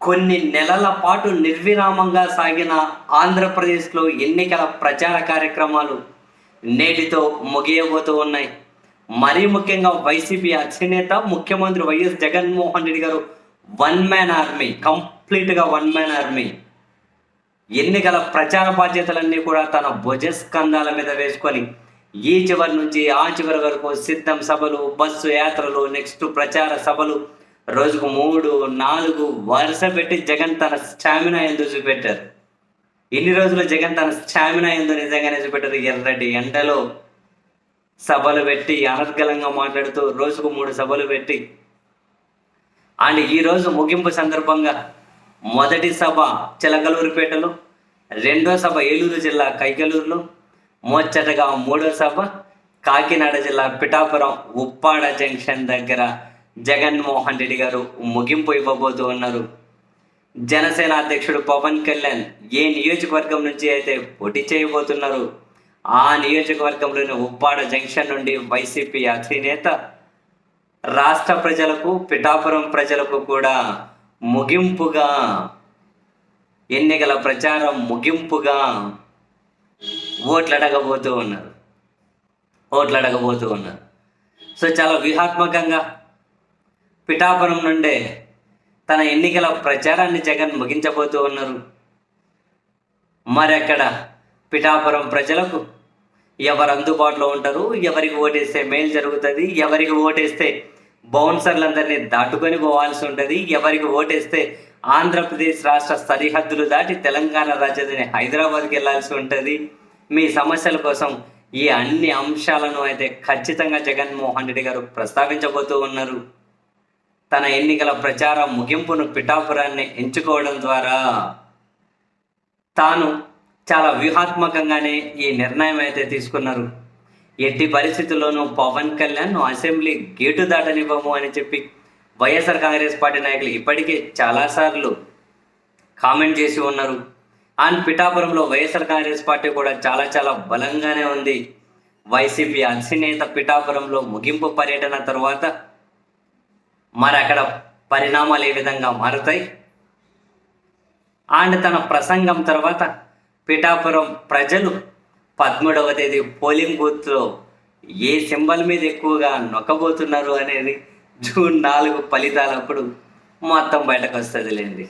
కొన్ని నెలల పాటు నిర్విరామంగా సాగిన ఆంధ్రప్రదేశ్లో ఎన్నికల ప్రచార కార్యక్రమాలు నేటితో ముగియబోతూ ఉన్నాయి. మరీ ముఖ్యంగా వైసీపీ అధినేత ముఖ్యమంత్రి వైఎస్ జగన్మోహన్ రెడ్డి గారు వన్ మ్యాన్ ఆర్మీ కంప్లీట్గా వన్ మ్యాన్ ఆర్మీ. ఎన్నికల ప్రచార బాధ్యతలన్నీ కూడా తన భుజస్కంధాల మీద వేసుకొని ఈ చివరి నుంచి ఆ చివరి వరకు సిద్ధం సభలు బస్సు యాత్రలు నెక్స్ట్ ప్రచార సభలు రోజుకు మూడు నాలుగు వరుస పెట్టి జగన్ తన స్టామినా ఎందు చూపెట్టారు. ఇన్ని రోజులు జగన్ తన స్టామినా ఎందు నిజంగానే చూపెట్టారు? ఎర్రటి ఎండలో సభలు పెట్టి అనర్గళంగా మాట్లాడుతూ రోజుకు మూడు సభలు పెట్టి. అండ్ ఈరోజు ముగింపు సందర్భంగా మొదటి సభ చిలకలూరుపేటలో రెండో సభ ఏలూరు జిల్లా కైకలూరులో మోచ్చటగా మూడో సభ కాకినాడ జిల్లా పిఠాపురం ఉప్పాడ జంక్షన్ దగ్గర జగన్మోహన్ రెడ్డి గారు ముగింపు ఇవ్వబోతూ ఉన్నారు. జనసేన అధ్యక్షుడు పవన్ కళ్యాణ్ ఏ నియోజకవర్గం నుంచి అయితే పోటీ చేయబోతున్నారు? ఆ నియోజకవర్గంలోని ఉప్పాడ జంక్షన్ నుండి వైసీపీ అధినేత రాష్ట్ర ప్రజలకు పిఠాపురం ప్రజలకు కూడా ముగింపుగా ఎన్నికల ప్రచారం ముగింపుగా ఓట్లు అడగబోతూ ఉన్నారు. ఓట్లు అడగబోతూ ఉన్నారు. సో చాలా వ్యూహాత్మకంగా పిఠాపురం నుండే తన ఎన్నికల ప్రచారాన్ని జగన్ ముగించబోతూ ఉన్నారు. మరెక్కడ పిఠాపురం ప్రజలకు ఎవరు అందుబాటులో ఉంటారు ఎవరికి ఓటేస్తే మేలు జరుగుతుంది ఎవరికి ఓటేస్తే బౌన్సర్లందరినీ దాటుకొని పోవాల్సి ఉంటుంది ఎవరికి ఓటేస్తే ఆంధ్రప్రదేశ్ రాష్ట్ర సరిహద్దులు దాటి తెలంగాణ రాజధాని హైదరాబాద్కి వెళ్ళాల్సి ఉంటుంది. మీ సమస్యల కోసం ఈ అన్ని అంశాలను అయితే ఖచ్చితంగా జగన్మోహన్ రెడ్డి గారు ప్రస్తావించబోతూ ఉన్నారు. తన ఎన్నికల ప్రచార ముగింపును పిఠాపురాన్ని ఎంచుకోవడం ద్వారా తాను చాలా వ్యూహాత్మకంగానే ఈ నిర్ణయం అయితే తీసుకున్నారు. ఎట్టి పరిస్థితుల్లోనూ పవన్ కళ్యాణ్ అసెంబ్లీ గేటు దాటనివ్వము అని చెప్పి వైఎస్ఆర్ కాంగ్రెస్ పార్టీ నాయకులు ఇప్పటికే చాలాసార్లు కామెంట్ చేసి ఉన్నారు. అండ్ పిఠాపురంలో వైఎస్ఆర్ కాంగ్రెస్ పార్టీ కూడా చాలా చాలా బలంగానే ఉంది. వైసీపీ అధినేత పిఠాపురంలో ముగింపు పర్యటన తర్వాత మరి అక్కడ పరిణామాలు ఏ విధంగా మారుతాయి? అండ్ తన ప్రసంగం తర్వాత పిఠాపురం ప్రజలు పదమూడవ తేదీ పోలింగ్ బూత్లో ఏ సింబల్ మీద ఎక్కువగా నొక్కబోతున్నారు అనేది జూన్ నాలుగు ఫలితాలప్పుడు మొత్తం బయటకు వస్తుందిలేండి.